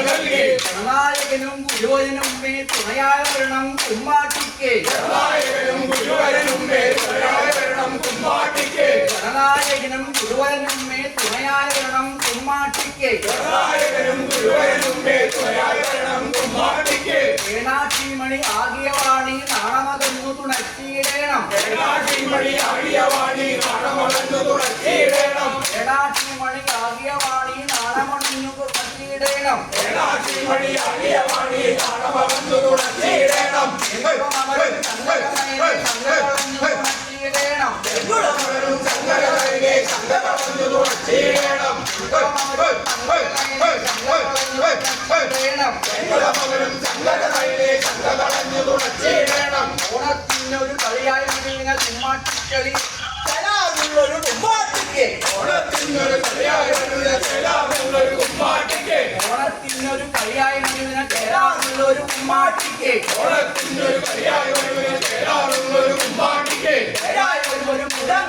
നൽകി നായകനും ഗുരുവനും മേ തുണയായ വരണം കുമ്മാട്ടിക്ക്. ഗണനായകനും ഗുരുവനും മേ തുണയായ വരണം കുമ്മാട്ടിക്ക് ഏനാക്ഷിമണി ആകിയ വാണി നാണമകന്നു തുണച്ചിടേണം ഏനാക്ഷിമണി ആകിയ വാണി നാണമകന്നു തുണച്ചിടേണം ഓണത്തിനൊരു കളിയായി നിങ്ങൾ കുമ്മാട്ടിക്കളി കലാമുള്ളൊരു കുമ്മാട്ടിക്ക് ഓണത്തിനൊരു കളിയായി കേരാമുള്ളൊരു കുമ്മാട്ടിക്ക് കേരായി ഒരു മുടം ചെയ്യുവാൻ നാരായണിക തുണയായി വരണം കേരായി ഒരു മൂലം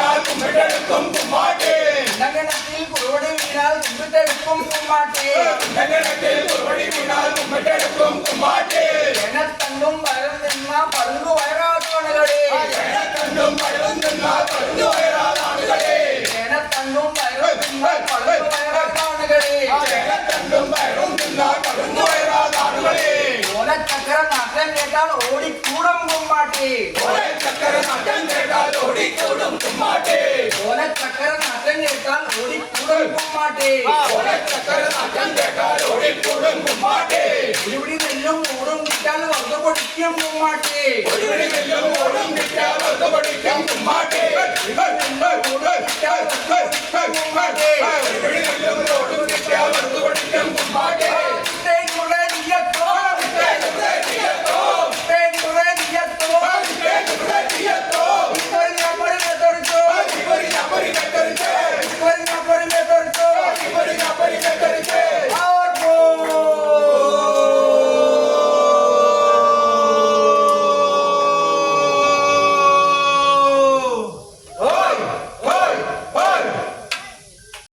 வீரால் கும்பிட்டெடுக்கும் கும்மாட்டு ஓடி கூடம் கும்மாட்டி உன சக்கரம் ഒരുപിടി നെല്ലും മൂടും കിട്ടാൽ വന്നു പൊടിക്കും കുമ്മാട്ടി ഒരുപിടി നെല്ലും മൂടും കിട്ടാൽ വന്നു